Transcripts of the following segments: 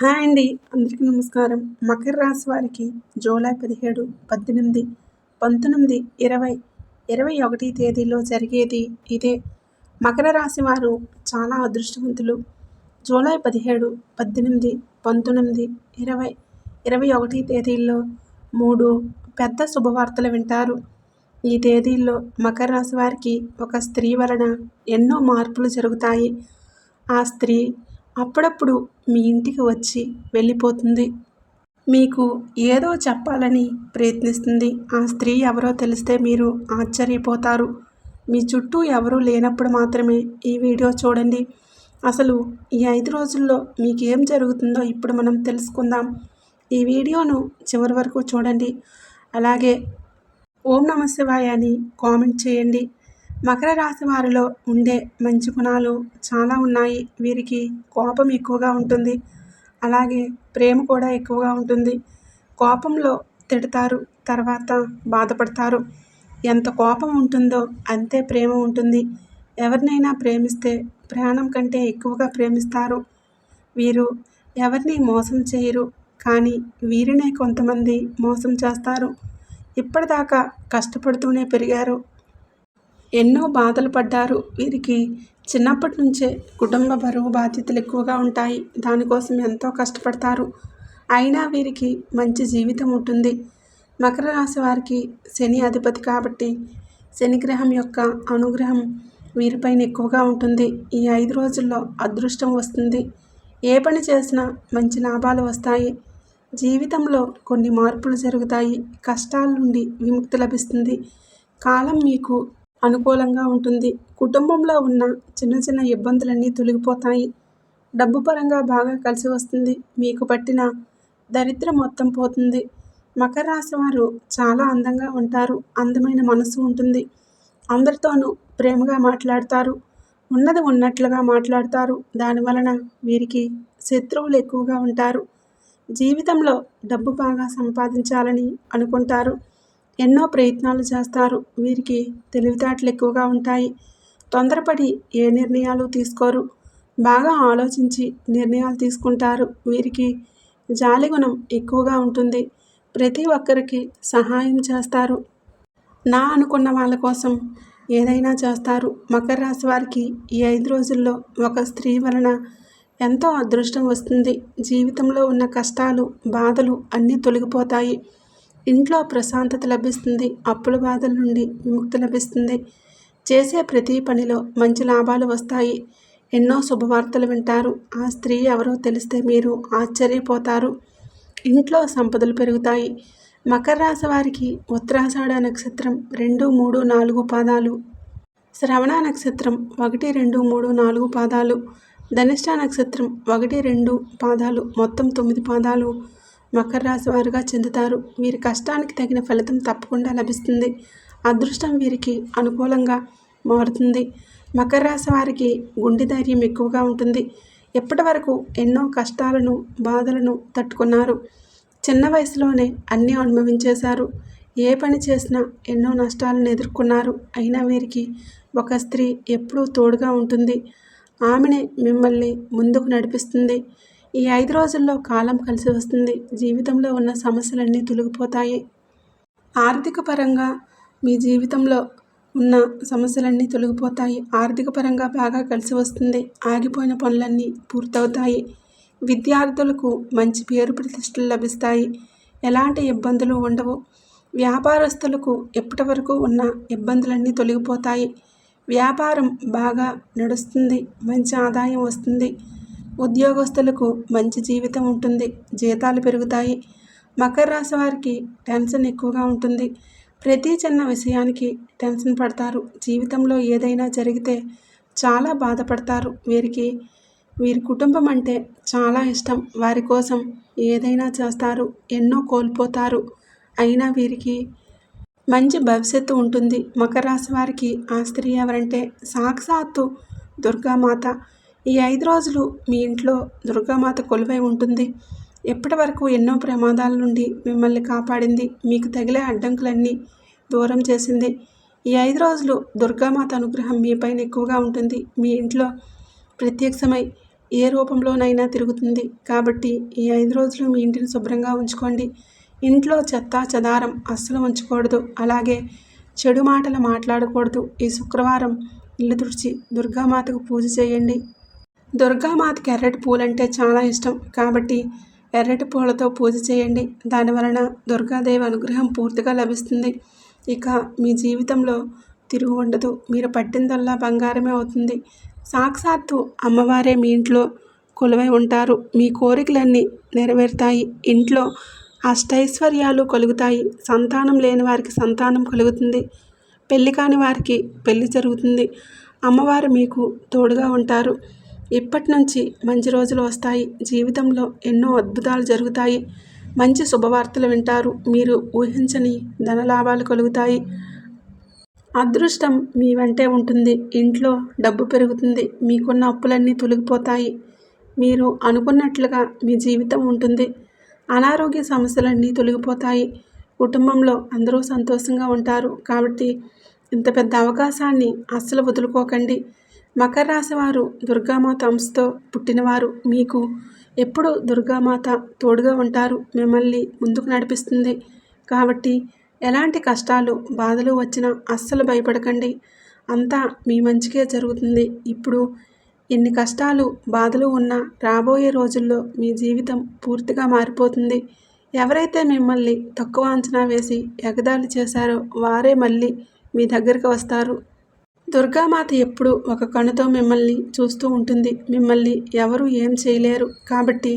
Hi అండి. అందరికీ నమస్కారం. మకర రాశి వారికి జూలై పదిహేడు పద్దెనిమిది పంతొమ్మిది ఇరవై ఇరవై ఒకటి తేదీలో జరిగేది ఇదే. మకర రాశి వారు చాలా అదృష్టవంతులు. జూలై పదిహేడు పద్దెనిమిది పంతొమ్మిది ఇరవై ఇరవై ఒకటి తేదీల్లో మూడు పెద్ద శుభవార్తలు వింటారు. ఈ తేదీల్లో మకర రాశి వారికి ఒక స్త్రీ వలన ఎన్నో మార్పులు జరుగుతాయి. ఆ స్త్రీ అప్పుడప్పుడు మీ ఇంటికి వచ్చి వెళ్ళిపోతుంది. మీకు ఏదో చెప్పాలని ప్రయత్నిస్తుంది. ఆ స్త్రీ ఎవరో తెలిస్తే మీరు ఆశ్చర్యపోతారు. మీ చుట్టూ ఎవరూ లేనప్పుడు మాత్రమే ఈ వీడియో చూడండి. అసలు ఈ ఐదు రోజుల్లో మీకు ఏం జరుగుతుందో ఇప్పుడు మనం తెలుసుకుందాం. ఈ వీడియోను చివరి వరకు చూడండి. అలాగే ఓం నమ శివాయ అని కామెంట్ చేయండి. మకర రాశి వారిలో ఉండే మంచి గుణాలు చాలా ఉన్నాయి. వీరికి కోపం ఎక్కువగా ఉంటుంది. అలాగే ప్రేమ కూడా ఎక్కువగా ఉంటుంది. కోపంలో తిడతారు తర్వాత బాధపడతారు. ఎంత కోపం ఉంటుందో అంతే ప్రేమ ఉంటుంది. ఎవరినైనా ప్రేమిస్తే ప్రాణం కంటే ఎక్కువగా ప్రేమిస్తారు. వీరు ఎవరిని మోసం చేయరు కానీ వీరినే కొంతమంది మోసం చేస్తారు. ఇప్పటిదాకా కష్టపడుతూనే పెరిగారు. ఎన్నో బాధలు పడ్డారు. వీరికి చిన్నప్పటి నుంచే కుటుంబ బరువు బాధ్యతలు ఎక్కువగా ఉంటాయి. దానికోసం ఎంతో కష్టపడతారు. అయినా వీరికి మంచి జీవితం ఉంటుంది. మకర రాశి వారికి శని అధిపతి కాబట్టి శనిగ్రహం యొక్క అనుగ్రహం వీరిపైన ఎక్కువగా ఉంటుంది. ఈ ఐదు రోజుల్లో అదృష్టం వస్తుంది. ఏ పని చేసినా మంచి లాభాలు వస్తాయి. జీవితంలో కొన్ని మార్పులు జరుగుతాయి. కష్టాల నుండి విముక్తి లభిస్తుంది. కాలం మీకు అనుకూలంగా ఉంటుంది. కుటుంబంలో ఉన్న చిన్న చిన్న ఇబ్బందులన్నీ తొలగిపోతాయి. డబ్బు పరంగా బాగా కలిసి వస్తుంది. మీకు పట్టిన దరిద్రం మొత్తం పోతుంది. మకర రాశి వారు చాలా అందంగా ఉంటారు. అందమైన మనసు ఉంటుంది. అందరితోనూ ప్రేమగా మాట్లాడతారు. ఉన్నది ఉన్నట్లుగా మాట్లాడతారు. దానివలన వీరికి శత్రువులు ఎక్కువగా ఉంటారు. జీవితంలో డబ్బు బాగా సంపాదించాలని అనుకుంటారు. ఎన్నో ప్రయత్నాలు చేస్తారు. వీరికి తెలివితేటలు ఎక్కువగా ఉంటాయి. తొందరపడి ఏ నిర్ణయాలు తీసుకోరు. బాగా ఆలోచించి నిర్ణయాలు తీసుకుంటారు. వీరికి జాలి గుణం ఎక్కువగా ఉంటుంది. ప్రతి ఒక్కరికి సహాయం చేస్తారు. నా అనుకున్న వాళ్ళ కోసం ఏదైనా చేస్తారు. మకర రాశి వారికి ఈ ఐదు రోజుల్లో ఒక స్త్రీ వలన ఎంతో అదృష్టం వస్తుంది. జీవితంలో ఉన్న కష్టాలు బాధలు అన్నీ తొలగిపోతాయి. ఇంట్లో ప్రశాంతత లభిస్తుంది అప్పుల బాధల నుండి విముక్తి లభిస్తుంది. చేసే ప్రతి పనిలో మంచి లాభాలు వస్తాయి. ఎన్నో శుభవార్తలు వింటారు. ఆ స్త్రీ ఎవరో తెలిస్తే మీరు ఆశ్చర్యపోతారు. ఇంట్లో సంపదలు పెరుగుతాయి. మకర రాశి వారికి ఉత్తరాషాఢ నక్షత్రం రెండు మూడు నాలుగు పాదాలు. శ్రవణ నక్షత్రం ఒకటి రెండు మూడు నాలుగు పాదాలు. ధనిష్ట నక్షత్రం ఒకటి రెండు పాదాలు. మొత్తం తొమ్మిది పాదాలు. మకర రాశి వారుగా చెందుతారు. వీరి కష్టానికి తగిన ఫలితం తప్పకుండా లభిస్తుంది. అదృష్టం వీరికి అనుకూలంగా మారుతుంది. మకర రాశి వారికి గుండె ధైర్యం ఎక్కువగా ఉంటుంది. ఎప్పటి వరకు ఎన్నో కష్టాలను బాధలను తట్టుకున్నారు. చిన్న వయసులోనే అన్నీ అనుభవించేశారు. ఏ పని చేసినా ఎన్నో నష్టాలను ఎదుర్కొన్నారు. అయినా వీరికి ఒక స్త్రీ ఎప్పుడూ తోడుగా ఉంటుంది. ఆమెనే మిమ్మల్ని ముందుకు నడిపిస్తుంది. ఈ ఐదు రోజుల్లో కాలం కలిసి వస్తుంది. జీవితంలో ఉన్న సమస్యలన్నీ తొలగిపోతాయి. ఆర్థిక పరంగా మీ జీవితంలో ఉన్న సమస్యలన్నీ తొలగిపోతాయి. ఆర్థిక పరంగా బాగా కలిసి వస్తుంది. ఆగిపోయిన పనులన్నీ పూర్తవుతాయి. విద్యార్థులకు మంచి పేరు ప్రతిష్టలు లభిస్తాయి. ఎలాంటి ఇబ్బందులు ఉండవు. వ్యాపారస్తులకు ఎప్పటి వరకు ఉన్న ఇబ్బందులన్నీ తొలగిపోతాయి. వ్యాపారం బాగా నడుస్తుంది. మంచి ఆదాయం వస్తుంది. ఉద్యోగస్తులకు మంచి జీవితం ఉంటుంది. జీతాలు పెరుగుతాయి. మకర రాశి వారికి టెన్షన్ ఎక్కువగా ఉంటుంది. ప్రతి చిన్న విషయానికి టెన్షన్ పడతారు. జీవితంలో ఏదైనా జరిగితే చాలా బాధపడతారు. వీరికి వీరి కుటుంబం అంటే చాలా ఇష్టం. వారి కోసం ఏదైనా చేస్తారు. ఎన్నో కోల్పోతారు. అయినా వీరికి మంచి భవిష్యత్తు ఉంటుంది. మకర రాశి వారికి ఆ స్త్రీ ఎవరంటే సాక్షాత్తు దుర్గామాత. ఈ ఐదు రోజులు మీ ఇంట్లో దుర్గామాత కొలువై ఉంటుంది. ఎప్పటి వరకు ఎన్నో ప్రమాదాల నుండి మిమ్మల్ని కాపాడింది మీకు తగిలే అడ్డంకులన్నీ దూరం చేసింది. ఈ ఐదు రోజులు దుర్గామాత అనుగ్రహం మీ పైన ఎక్కువగా ఉంటుంది. మీ ఇంట్లో ప్రత్యక్షమై ఏ రూపంలోనైనా తిరుగుతుంది. కాబట్టి ఈ ఐదు రోజులు మీ ఇంటిని శుభ్రంగా ఉంచుకోండి. ఇంట్లో చెత్త చెదారం అస్సలు ఉంచకూడదు. అలాగే చెడు మాటలు మాట్లాడకూడదు. ఈ శుక్రవారం ఇల్లు తుడిచి దుర్గామాతకు పూజ చేయండి. దుర్గామాతకి ఎర్రటి పూలంటే చాలా ఇష్టం. కాబట్టి ఎర్రటి పూలతో పూజ చేయండి. దాని వలన దుర్గాదేవి అనుగ్రహం పూర్తిగా లభిస్తుంది. ఇక మీ జీవితంలో తిరుగు ఉండదు. మీరు పట్టిందల్లా బంగారమే అవుతుంది. సాక్షాత్తు అమ్మవారే మీ ఇంట్లో కొలువై ఉంటారు. మీ కోరికలన్నీ నెరవేరుతాయి. ఇంట్లో అష్టైశ్వర్యాలు కలుగుతాయి. సంతానం లేని వారికి సంతానం కలుగుతుంది. పెళ్ళి కాని వారికి పెళ్ళి జరుగుతుంది. అమ్మవారు మీకు తోడుగా ఉంటారు. ఇప్పటి నుంచి మంచి రోజులు వస్తాయి. జీవితంలో ఎన్నో అద్భుతాలు జరుగుతాయి. మంచి శుభవార్తలు వింటారు. మీరు ఊహించని ధనలాభాలు కలుగుతాయి. అదృష్టం మీ వెంటే ఉంటుంది. ఇంట్లో డబ్బు పెరుగుతుంది. మీకున్న అప్పులన్నీ తొలగిపోతాయి. మీరు అనుకున్నట్లుగా మీ జీవితం ఉంటుంది. అనారోగ్య సమస్యలన్నీ తొలగిపోతాయి. కుటుంబంలో అందరూ సంతోషంగా ఉంటారు. కాబట్టి ఇంత పెద్ద అవకాశాన్ని అస్సలు వదులుకోకండి. మకర రాశి వారు దుర్గామాత అంశతో పుట్టినవారు మీకు. ఎప్పుడు దుర్గామాత తోడుగా ఉంటారు మిమ్మల్ని ముందుకు నడిపిస్తుంది. కాబట్టి ఎలాంటి కష్టాలు బాధలు వచ్చినా అస్సలు భయపడకండి. అంతా మీ మంచికే జరుగుతుంది. ఇప్పుడు ఎన్ని కష్టాలు బాధలు ఉన్నా రాబోయే రోజుల్లో మీ జీవితం పూర్తిగా మారిపోతుంది. ఎవరైతే మిమ్మల్ని తక్కువ అంచనా వేసి ఎగదాలు చేశారో వారే మళ్ళీ మీ దగ్గరికి వస్తారు. దుర్గామాత ఎప్పుడు ఒక కణుతో మిమ్మల్ని చూస్తూ ఉంటుంది. మిమ్మల్ని ఎవరు ఏం చేయలేరు. కాబట్టి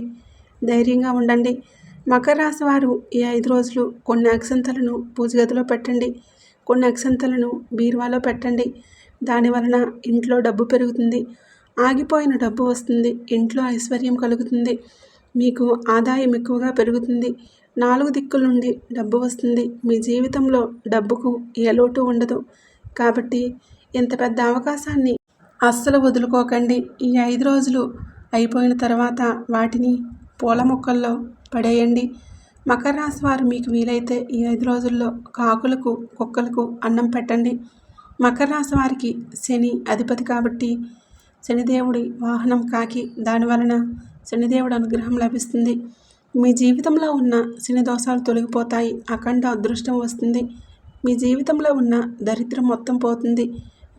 ధైర్యంగా ఉండండి. మకర రాశి వారు ఈ ఐదు రోజులు కొన్ని అక్షంతలను పూజగదిలో పెట్టండి. కొన్ని అక్షంతలను బీరువాలో పెట్టండి. దాని వలన ఇంట్లో డబ్బు పెరుగుతుంది. ఆగిపోయిన డబ్బు వస్తుంది. ఇంట్లో ఐశ్వర్యం కలుగుతుంది. మీకు ఆదాయం ఎక్కువగా పెరుగుతుంది. నాలుగు దిక్కుల నుండి డబ్బు వస్తుంది. మీ జీవితంలో డబ్బుకు ఏ లోటు ఉండదు. కాబట్టి ఇంత పెద్ద అవకాశాన్ని అస్సలు వదులుకోకండి. ఈ ఐదు రోజులు అయిపోయిన తర్వాత వాటిని పూల మొక్కల్లో పడేయండి. మకర రాశి వారు మీకు వీలైతే ఈ ఐదు రోజుల్లో కాకులకు కుక్కలకు అన్నం పెట్టండి. మకర రాశి వారికి శని అధిపతి కాబట్టి శనిదేవుడి వాహనం కాకి దాని వలన శనిదేవుడి అనుగ్రహం లభిస్తుంది. మీ జీవితంలో ఉన్న శని దోషాలు తొలగిపోతాయి. అఖండ అదృష్టం వస్తుంది. మీ జీవితంలో ఉన్న దరిద్రం మొత్తం పోతుంది.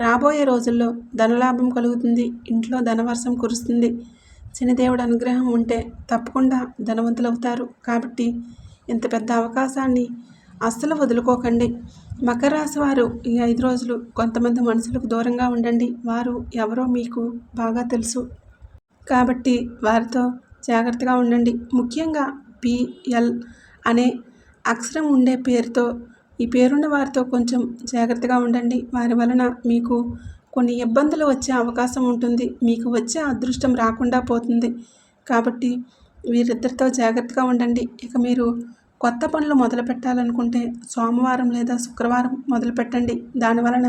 రాబోయే రోజుల్లో ధనలాభం కలుగుతుంది ఇంట్లో ధనవర్షం కురుస్తుంది. శనిదేవుడు అనుగ్రహం ఉంటే తప్పకుండా ధనవంతులవుతారు. కాబట్టి ఇంత పెద్ద అవకాశాన్ని అస్సలు వదులుకోకండి. మకర రాశి వారు ఈ ఐదు రోజులు కొంతమంది మనుషులకు దూరంగా ఉండండి. వారు ఎవరో మీకు బాగా తెలుసు. కాబట్టి వారితో జాగ్రత్తగా ఉండండి. ముఖ్యంగా పిఎల్ అనే అక్షరం ఉండే పేరుతో ఈ పేరున్న వారితో కొంచెం జాగ్రత్తగా ఉండండి. వారి వలన మీకు కొన్ని ఇబ్బందులు వచ్చే అవకాశం ఉంటుంది. మీకు వచ్చే అదృష్టం రాకుండా పోతుంది. కాబట్టి వీరిద్దరితో జాగ్రత్తగా ఉండండి. ఇక మీరు కొత్త పనులు మొదలు పెట్టాలనుకుంటే సోమవారం లేదా శుక్రవారం మొదలు పెట్టండి. దానివలన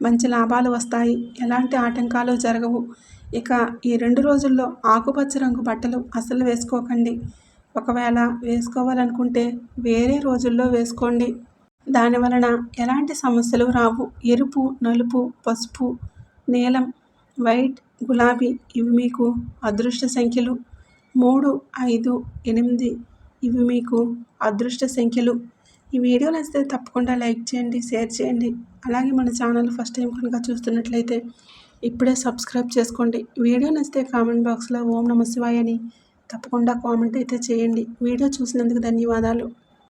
మంచి లాభాలు వస్తాయి. ఎలాంటి ఆటంకాలు జరగవు. ఇక ఈ రెండు రోజుల్లో ఆకుపచ్చ రంగు బట్టలు అసలు వేసుకోకండి. ఒకవేళ వేసుకోవాలనుకుంటే వేరే రోజుల్లో వేసుకోండి. దాని వలన ఎలాంటి సమస్యలు రావు. ఎరుపు నలుపు పసుపు నీలం వైట్ గులాబీ ఇవి మీకు అదృష్ట సంఖ్యలు. మూడు ఐదు ఎనిమిది ఇవి మీకు అదృష్ట సంఖ్యలు. ఈ వీడియో నచ్చితే తప్పకుండా లైక్ చేయండి షేర్ చేయండి. అలాగే మన ఛానల్ ఫస్ట్ టైం కనుక చూస్తున్నట్లయితే ఇప్పుడే సబ్స్క్రైబ్ చేసుకోండి. వీడియో నచ్చితే కామెంట్ బాక్స్లో ఓం నమ శివాయ అని తప్పకుండా కామెంట్ అయితే చేయండి. వీడియో చూసినందుకు ధన్యవాదాలు.